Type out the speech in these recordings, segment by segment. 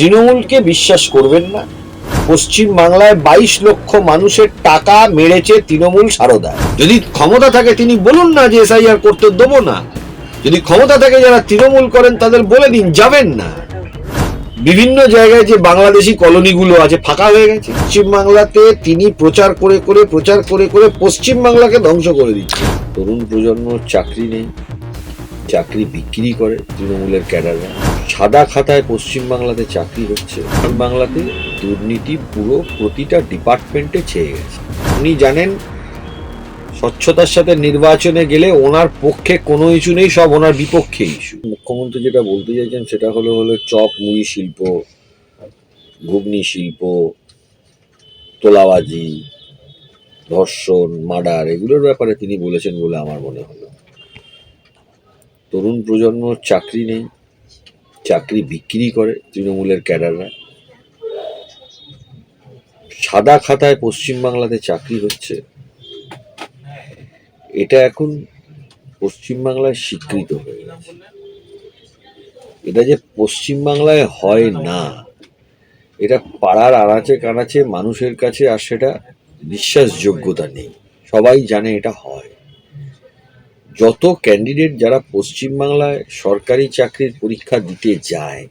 তৃণমূলকে বিশ্বাস করবেন না। পশ্চিম বাংলায় বাইশ লক্ষ মানুষের টাকা মেরেছে তৃণমূল সারদায় যদি ক্ষমতা থাকে তিনি বলুন না যে এসআইআর করতে দেবো না। যদি ক্ষমতা থাকে যারা তৃণমূল করেন তাদের বলে দিন, যাবেন না। বিভিন্ন জায়গায় যে বাংলাদেশি কলোনিগুলো আছে, ফাঁকা হয়ে গেছে। পশ্চিম বাংলাতে তিনি প্রচার করে করে, প্রচার করে করে পশ্চিম বাংলাকে ধ্বংস করে দিচ্ছে। তরুণ প্রজন্ম চাকরি নেই। চাকরি বিক্রি করে তৃণমূলের ক্যাডাররা। সাদা খাতায় পশ্চিম বাংলাতে চাকরি হচ্ছে। পশ্চিম বাংলাতে দুর্নীতি পুরো প্রতিটা ডিপার্টমেন্টে ছেয়ে গেছে। উনি জানেন, স্বচ্ছতার সাথে নির্বাচনে গেলে ওনার পক্ষে কোনো ইস্যু নেই, সব ওনার বিপক্ষে ইস্যু। মুখ্যমন্ত্রী যেটা বলতে চাইছেন সেটা হলো হলো চপ মুড়ি শিল্প, ঘুগনি শিল্প, তোলাবাজি, ধর্ষণ, মার্ডার, এগুলোর ব্যাপারে তিনি বলেছেন বলে আমার মনে হলো। তরুণ প্রজন্ম চাকরি নেই, চাকরি বিক্রি করে তৃণমূলের ক্যাডাররা। সাদা খাতায় পশ্চিমবাংলাতে চাকরি হচ্ছে। এটা এখন পশ্চিমবাংলায় স্বীকৃত হয়ে গেছে। এটা যে পশ্চিমবাংলায় হয় না, এটা পাড়ার আনাচে কানাচে মানুষের কাছে আর সেটা বিশ্বাসযোগ্যতা নেই। সবাই জানে এটা হয়। যত ক্যান্ডিডেট যারা পশ্চিমবাংলায় সরকারি চাকরির পরীক্ষা দিতে যায়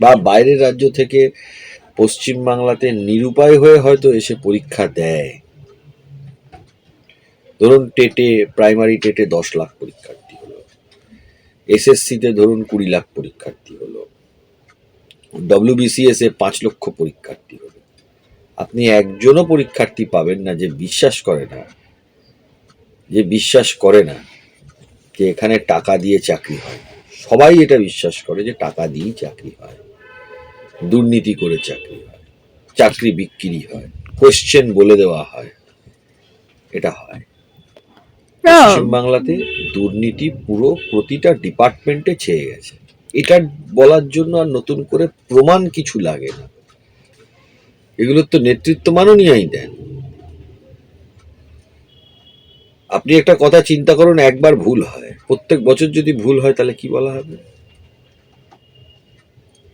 বা বাইরের রাজ্য থেকে পশ্চিমবাংলাতে নিরুপায় হয়ে হয়তো এসে পরীক্ষা দেয়, ধরুন টেটে প্রাইমারি টেটে দশ লাখ পরীক্ষার্থী হলো এসএসসিতে ধরুন কুড়ি লাখ পরীক্ষার্থী হলো ডব্লিউবিসিএস এ পাঁচ লক্ষ পরীক্ষার্থী হলো। আপনি একজনও পরীক্ষার্থী পাবেন না যে বিশ্বাস করে না, যে বিশ্বাস করে না। যে এখানে টাকা দিয়ে চাকরি হয়। সবাই এটা বিশ্বাস করে যে টাকা দিয়েই চাকরি হয়। দুর্নীতি করে চাকরি হয়। চাকরি বিক্রি হয়। কোশ্চেন বলে দেওয়া হয়। এটা হয়। পশ্চিমবাংলাতে দুর্নীতি পুরো প্রতিটা ডিপার্টমেন্টে ছেয়ে গেছে। এটা বলার জন্য আর নতুন করে প্রমাণ কিছু লাগে না। এগুলোর তো নেতৃত্ব মাননীয়াই দেন। আপনি একটা কথা চিন্তা করুন, একবার ভুল হয়। প্রত্যেক বছর যদি ভুল হয়, তাহলে কি বলা হবে?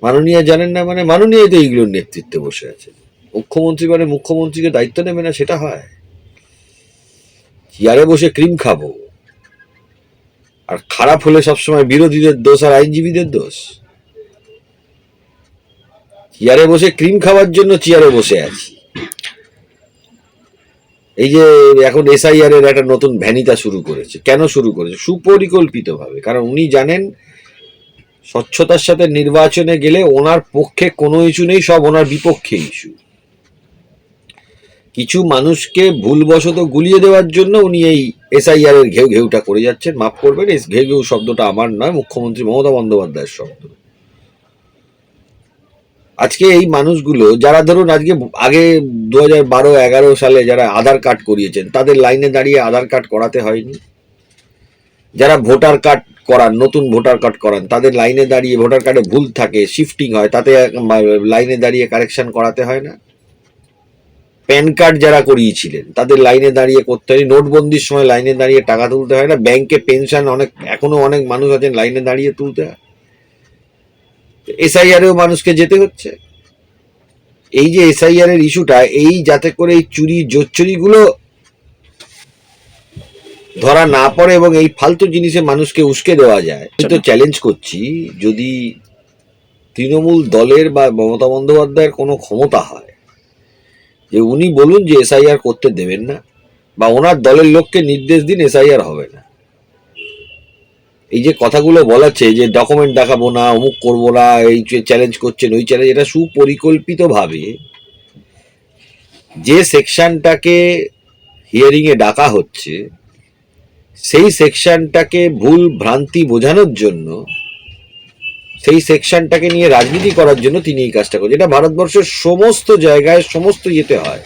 মাননীয় জানেন না মানে মাননীয় তো এইগুলোর নেতৃত্বে বসে আছে মুখ্যমন্ত্রী মানে মুখ্যমন্ত্রীকে দায়িত্ব নেবে না, সেটা হয়। চেয়ারে বসে ক্রিম খাব। আর খারাপ হলে সবসময় বিরোধীদের দোষ আর আইনজীবীদের দোষ। চেয়ারে বসে ক্রিম খাওয়ার জন্য চেয়ারে বসে আছি। এই যে এখন এসআইআর এর একটা নতুন ভ্যানিতা শুরু করেছে। কেন শুরু করেছে? সুপরিকল্পিত ভাবে কারণ উনি জানেন, স্বচ্ছতার সাথে নির্বাচনে গেলে ওনার পক্ষে কোনো ইস্যু নেই, সব ওনার বিপক্ষে ইস্যু। কিছু মানুষকে ভুলবশত গুলিয়ে দেওয়ার জন্য উনি এই এসআইআর এর ঘেউ ঘেউটা করে যাচ্ছেন। মাফ করবেন, এই ঘেউ ঘেউ শব্দটা আমার নয়, মুখ্যমন্ত্রী মমতা বন্দ্যোপাধ্যায়ের শব্দ। আজকে এই মানুষগুলো, যারা ধরুন আজকে আগে দু হাজার বারো, এগারো সালে যারা আধার কার্ড করিয়েছেন, তাদের লাইনে দাঁড়িয়ে আধার কার্ড করাতে হয়নি? যারা ভোটার কার্ড করান, নতুন ভোটার কার্ড করান, তাদের লাইনে দাঁড়িয়ে ভোটার কার্ডে ভুল থাকে, শিফটিং হয়, তাতে লাইনে দাঁড়িয়ে কারেকশন করাতে হয় না? প্যান কার্ড যারা করিয়েছিলেন, তাদের লাইনে দাঁড়িয়ে করতে হয় নোটবন্দির সময় লাইনে দাঁড়িয়ে টাকা তুলতে হয় না, ব্যাংকে পেনশন অনেক, এখনও অনেক মানুষ আছেন লাইনে দাঁড়িয়ে তুলতে হয়। এসআইআরেও মানুষকে যেতে হচ্ছে। এই যে এসআইআর এর ইস্যুটা, এই যাতে করে এই চুরি জোচ্চুরিগুলো ধরা না পড়ে এবং এই ফালতু জিনিসে মানুষকে উস্কে দেওয়া যায় তো চ্যালেঞ্জ করছি, যদি তৃণমূল দলের বা মমতা বন্দ্যোপাধ্যায়ের কোনো ক্ষমতা হয়, যে উনি বলুন যে এসআইআর করতে দেবেন না, বা ওনার দলের লোককে নির্দেশ দিন এসআইআর হবে না। এই যে কথাগুলো বলাচ্ছে যে ডকুমেন্ট দেখাবো না, অমুক করব না, এই চ্যালেঞ্জ করছেন, ওই চ্যালেঞ্জ এটা সুপরিকল্পিতভাবে যে সেকশনটাকে হিয়ারিং এ ডাকা হচ্ছে, সেই সেকশনটাকে ভুল ভ্রান্তি বোঝানোর জন্য, সেই সেকশনটাকে নিয়ে রাজনীতি করার জন্য তিনি এই কাজটা করছেন। এটা ভারতবর্ষের সমস্ত জায়গায় সমস্ত ইয়েতে হয়।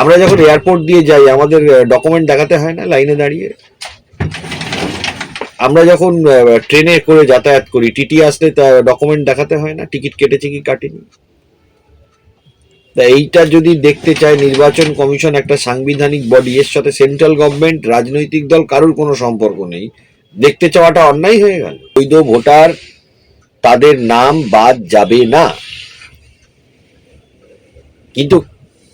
আমরা যখন এয়ারপোর্ট দিয়ে যাই, আমাদের ডকুমেন্ট দেখাতে হয় না, লাইনে দাঁড়িয়ে। আমরা যখন ট্রেনে করে যাতায়াত করি, টিটি আসলে তা ডকুমেন্ট দেখাতে হয় না? টিকিট কেটেছে কি কাটেনি? তা এইটা যদি দেখতে চায় নির্বাচন কমিশন একটা সাংবিধানিক বডি এর সাথে সেন্ট্রাল গভর্নমেন্ট রাজনৈতিক দল, কারোর কোনো সম্পর্ক নেই, দেখতে চাওয়াটা অন্যায় হয়ে গেল। বৈধ ভোটার তাদের নাম বাদ যাবে না। কিন্তু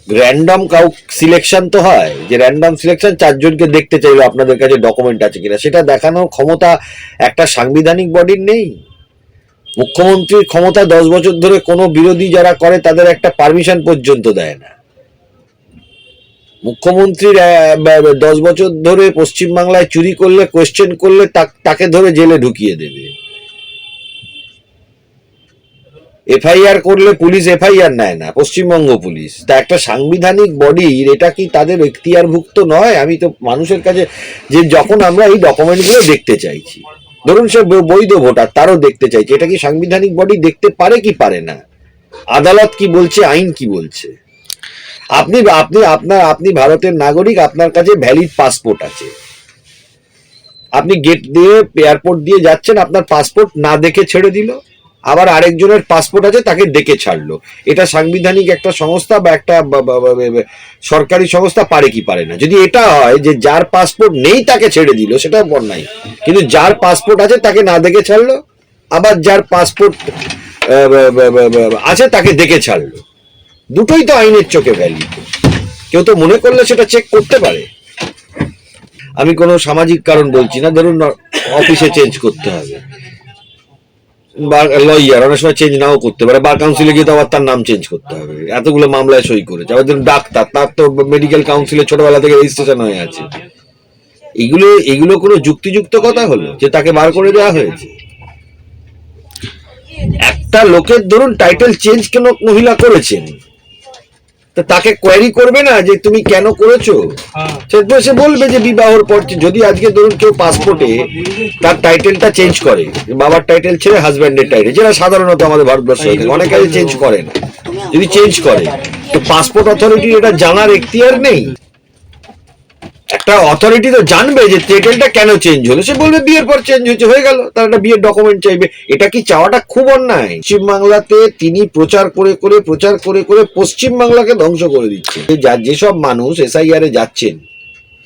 র্যান্ডম কাউ সিলেকশন তো হয়, যে র্যান্ডম সিলেকশন চারজনকে দেখতে চাইলো আপনাদের কাছে ডকুমেন্ট আছে কিনা, সেটা দেখানোর ক্ষমতা একটা সাংবিধানিক বডির নেই। মুখ্যমন্ত্রীর ক্ষমতা দশ বছর ধরে কোনো বিরোধী যারা করে, তাদের একটা পারমিশন পর্যন্ত দেয় না। মুখ্যমন্ত্রীর দশ বছর ধরে পশ্চিমবাংলায় চুরি করলে কোয়েশ্চেন করলে তাকে ধরে জেলে ঢুকিয়ে দেবে। এফআইআর করলে পুলিশ এফআইআর নেয় না, পশ্চিমবঙ্গ পুলিশ। তা একটা সাংবিধানিক বডির এটা কি তাদের এখতিয়ারভুক্ত নয়? আমি তো মানুষের কাছে যে যখন আমরা এই ডকুমেন্টগুলো দেখতে চাইছি, ধরুন সে বৈধ ভোটার, তারও দেখতে চাইছে, এটা কি সাংবিধানিক বডি দেখতে পারে কি পারে না? আদালত কি বলছে, আইন কি বলছে? আপনি আপনি, আপনার, আপনি ভারতের নাগরিক, আপনার কাছে ভ্যালিড পাসপোর্ট আছে। আপনি গেট দিয়ে এয়ারপোর্ট দিয়ে যাচ্ছেন, আপনার পাসপোর্ট না দেখে ছেড়ে দিল। আবার আরেকজনের পাসপোর্ট আছে, তাকে ডেকে ছাড়লো। এটা সাংবিধানিক একটা সংস্থা বা একটা সরকারি সংস্থা পারে কি পারে না। যদি এটা হয় যে যার পাসপোর্ট নেই তাকে ছেড়ে দিল সেটা নাই। কিন্তু যার পাসপোর্ট আছে তাকে না দেখে ছাড়লো, আবার যার পাসপোর্ট আছে তাকে দেখে ছাড়লো। দুটোই তো আইনের চোখে ভ্যালিড কেউ তো মনে করলে সেটা চেক করতে পারে। আমি কোনো সামাজিক কারণ বলছি না, ধরুন অফিসে চেঞ্জ করতে হবে। লয়ার অনেক সময় চেঞ্জ নাও করতে পারে। বার কাউন্সিলে গিয়ে তো আবার তার নাম চেঞ্জ করতে হবে। এতগুলো মামলায় সই করেছে। আবার ধরুন ডাক্তার, তার তো মেডিকেল কাউন্সিলে ছোটবেলা থেকে রেজিস্ট্রেশন হয়ে আছে। এগুলো এগুলো কোনো যুক্তিযুক্ত কথা হলো যে তাকে বার করে দেওয়া হয়েছে? একটা লোকের ধরুন টাইটেল চেঞ্জ কেন মহিলা করেছেন? তা তাকে কোয়ারি করবে না যে তুমি কেন করেছ? সে বলবে যে বিবাহর পর যদি আজকে ধরুন কেউ পাসপোর্টে তার টাইটেলটা চেঞ্জ করে বাবার টাইটেল ছেড়ে হাজব্যান্ডের টাইটেল যেটা সাধারণত আমাদের ভারতবর্ষে অনেক কাজে চেঞ্জ করে না যদি চেঞ্জ করে তো পাসপোর্ট অথরিটির এটা জানার এখতিয়ার নেই? একটা অথরিটি তো জানবে যে টাইটেলটা কেন চেঞ্জ হলো। সে বলবে বিয়ের পর চেঞ্জ হয়েছে, হয়ে গেল। তার একটা বিয়ের ডকুমেন্ট চাইবে। এটা কি চাওয়াটা খুব অন্যায়? পশ্চিমবাংলাতে তিনি প্রচার করে করে, প্রচার করে করে পশ্চিমবাংলাকে ধ্বংস করে দিচ্ছে যা যেসব মানুষ এসআইআর এ যাচ্ছেন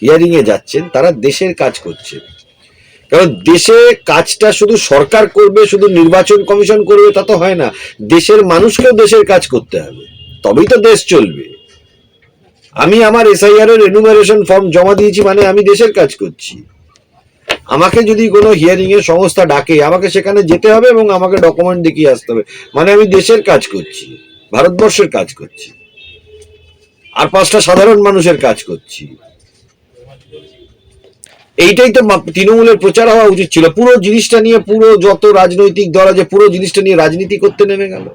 হিয়ারিং এ যাচ্ছেন, তারা দেশের কাজ করছে। কারণ দেশে কাজটা শুধু সরকার করবে, শুধু নির্বাচন কমিশন করবে, তা তো হয় না। দেশের মানুষকেও দেশের কাজ করতে হবে। তবেই তো দেশ চলবে। আমি আমার এসআইআর এর এনুমারেশন ফর্ম জমা দিয়েছি মানে আমি দেশের কাজ করছি। আমাকে যদি কোনো হিয়ারিং এর সংস্থা ডাকে, আমাকে সেখানে যেতে হবে এবং আমাকে ডকুমেন্ট দেখিয়ে আসতে হবে। মানে আমি দেশের কাজ করছি, ভারতবর্ষের কাজ করছি। আর পাঁচটা সাধারণ মানুষের কাজ করছি। এইটাই তো তৃণমূলের প্রচার হওয়া উচিত ছিল। পুরো জিনিসটা নিয়ে পুরো যত রাজনৈতিক দল আছে, পুরো জিনিসটা নিয়ে রাজনীতি করতে নেমে গেল।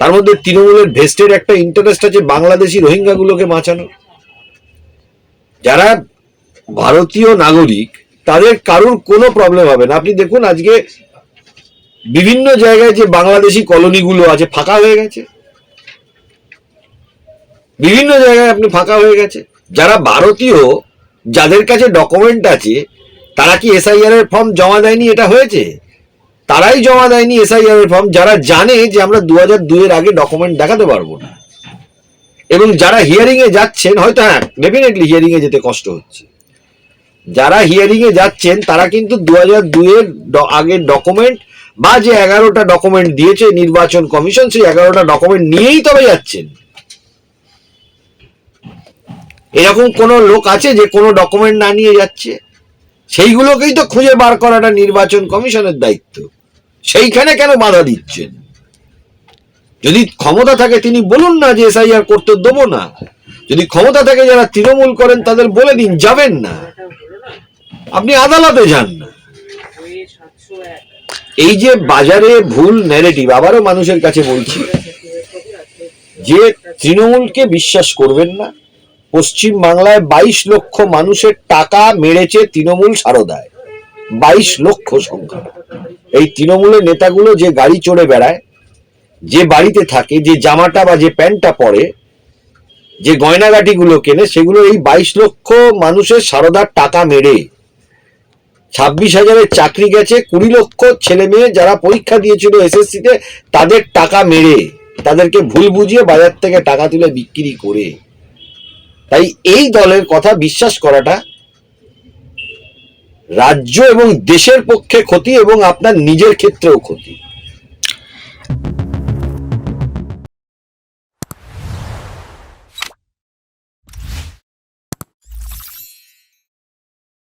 তার মধ্যে তৃণমূলের ভেস্টের একটা ইন্টারেস্ট আছে বাংলাদেশি রোহিঙ্গা গুলোকে বাঁচানো যারা ভারতীয় নাগরিক, তাদের কারুর কোনো প্রবলেম হবে না। আপনি দেখুন, আজকে বিভিন্ন জায়গায় যে বাংলাদেশি কলোনিগুলো আছে, ফাঁকা হয়ে গেছে। বিভিন্ন জায়গায় আপনি ফাঁকা হয়ে গেছে। যারা ভারতীয়, যাদের কাছে ডকুমেন্ট আছে, তারা কি এসআইআর এর ফর্ম জমা দেয়নি? এটা হয়েছে? তারাই জমা দেয়নি এসআইআর এর ফর্ম যারা জানে যে আমরা দু হাজার দুইয়ের আগে ডকুমেন্ট দেখাতে পারব না। এবং যারা হিয়ারিং এ যাচ্ছেন, হয়তো হ্যাঁ ডেফিনেটলি হিয়ারিং এ যেতে কষ্ট হচ্ছে। যারা হিয়ারিং এ যাচ্ছেন, তারা কিন্তু দু হাজার দুইয়ের আগের ডকুমেন্ট বা যে এগারোটা ডকুমেন্ট দিয়েছে নির্বাচন কমিশন, সেই এগারোটা ডকুমেন্ট নিয়েই তবে যাচ্ছেন। এরকম কোন লোক আছে যে কোনো ডকুমেন্ট না নিয়ে যাচ্ছে? সেইগুলোকেই তো খুঁজে বার করাটা নির্বাচন কমিশনের দায়িত্ব। সেইখানে কেন বাধা দিচ্ছেন? যদি ক্ষমতা থাকে তিনি বলুন না যে এসআইআর করতে দেবো না। যদি ক্ষমতা থাকে যারা তৃণমূল করেন তাদের বলে দিন, যাবেন না। আপনি আদালতে যান না। এই যে বাজারে ভুল ন্যারেটিভ আবারও মানুষের কাছে বলছি, যে তৃণমূলকে বিশ্বাস করবেন না পশ্চিম বাংলায় বাইশ লক্ষ মানুষের টাকা মেরেছে তৃণমূল সারদায়। বাইশ লক্ষ সংখ্যা। এই তৃণমূলের নেতাগুলো যে গাড়ি চড়ে বেড়ায়, যে বাড়িতে থাকে, যে জামাটা বা যে প্যান্টটা পরে, যে গয়নাগাটিগুলো কেনে, সেগুলো এই বাইশ লক্ষ মানুষের সারদার টাকা মেরে। ছাব্বিশ হাজারের চাকরি গেছে, কুড়ি লক্ষ ছেলে মেয়ে যারা পরীক্ষা দিয়েছিল এসএসসিতে, তাদের টাকা মেরে, তাদেরকে ভুল বুঝিয়ে বাজার থেকে টাকা তুলে বিক্রি করে। তাই এই দলের কথা বিশ্বাস করাটা রাজ্য এবং দেশের পক্ষে ক্ষতি এবং আপনার নিজের ক্ষেত্রেও ক্ষতি।